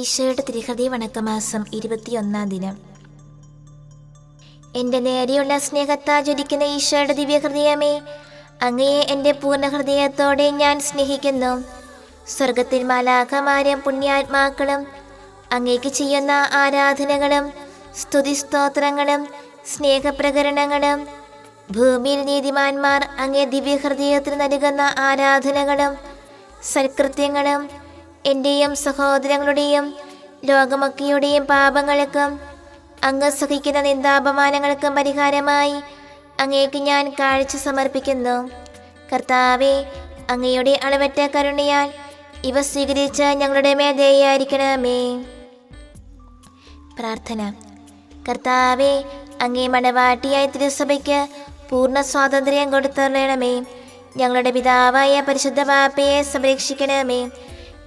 ഈശോയുടെ തിരുഹൃദയ വണക്കമാസം ഇരുപത്തിയൊന്നാം ദിനം. എന്റെ നേരെയുള്ള സ്നേഹത്താൽ ജ്വലിക്കുന്ന ഈശോയുടെ ദിവ്യഹൃദയമേ അങ്ങയെ എന്റെ പൂർണ ഹൃദയത്തോടെ ഞാൻ സ്നേഹിക്കുന്നു. സ്വർഗത്തിൽ മാലാഖമാരും പുണ്യാത്മാക്കളും അങ്ങേക്ക് ചെയ്യുന്ന ആരാധനകളും സ്തുതി സ്തോത്രങ്ങളും സ്നേഹപ്രകരണങ്ങളും ഭൂമിയിൽ നീതിമാന്മാർ അങ്ങേ ദിവ്യഹൃദയത്തിന് നൽകുന്ന ആരാധനകളും സൽകൃത്യങ്ങളും എന്റെയും സഹോദരങ്ങളുടെയും ലോകമൊക്കെയുടെയും പാപങ്ങൾക്കും അങ്ങ് സഹിക്കുന്ന നിന്ദാപമാനങ്ങൾക്കും പരിഹാരമായി അങ്ങേക്ക് ഞാൻ കാഴ്ച സമർപ്പിക്കുന്നു. കർത്താവെ അങ്ങയുടെ അളവറ്റ കരുണയാൽ ഇവ സ്വീകരിച്ച് ഞങ്ങളുടെ മേൽ ദയായിരിക്കണമേ പ്രാർത്ഥന. കർത്താവെ അങ്ങേ മണവാട്ടിയായ തിരുസഭയ്ക്ക് പൂർണ സ്വാതന്ത്ര്യം കൊടുത്തരണമേ. ഞങ്ങളുടെ പിതാവായ പരിശുദ്ധ പാപ്പയെ സംരക്ഷിക്കണമേ.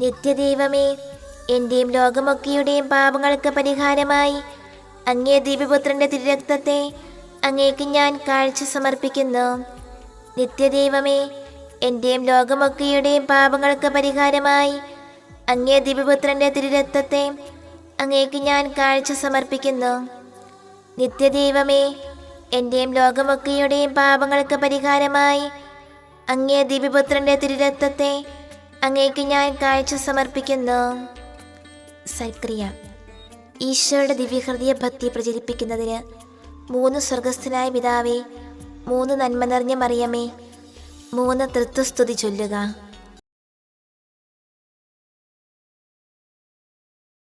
നിത്യദൈവമേ എന്റെയും ലോകമൊക്കെയുടെയും പാപങ്ങൾക്ക് പരിഹാരമായി അങ്ങേ ദീപപുത്രന്റെ തിരുരക്തത്തെ അങ്ങേക്ക് ഞാൻ കാഴ്ച സമർപ്പിക്കുന്നു. നിത്യദൈവമേ എന്റെയും ലോകമൊക്കെയുടെയും പാപങ്ങൾക്ക് പരിഹാരമായി അങ്ങേ ദീപപുത്രന്റെ തിരുരക്തത്തെ അങ്ങേക്ക് ഞാൻ കാഴ്ച സമർപ്പിക്കുന്നു. നിത്യദൈവമേ എന്റെയും ലോകമൊക്കെയുടെയും പാപങ്ങൾക്ക് പരിഹാരമായി അങ്ങേ ദിവ്യപുത്രന്റെ തിരുരക്തത്തെ അങ്ങേക്ക് ഞാൻ കാഴ്ച സമർപ്പിക്കുന്നു സൽക്രിയ. ഈശോയുടെ ദിവ്യഹൃദയ ഭക്തി പ്രചരിപ്പിക്കുന്നതിന് മൂന്ന് സ്വർഗസ്ഥനായ പിതാവേ മൂന്ന് നന്മ നിറഞ്ഞ മറിയമേ മൂന്ന് തൃത്വസ്തുതി ചൊല്ലുക.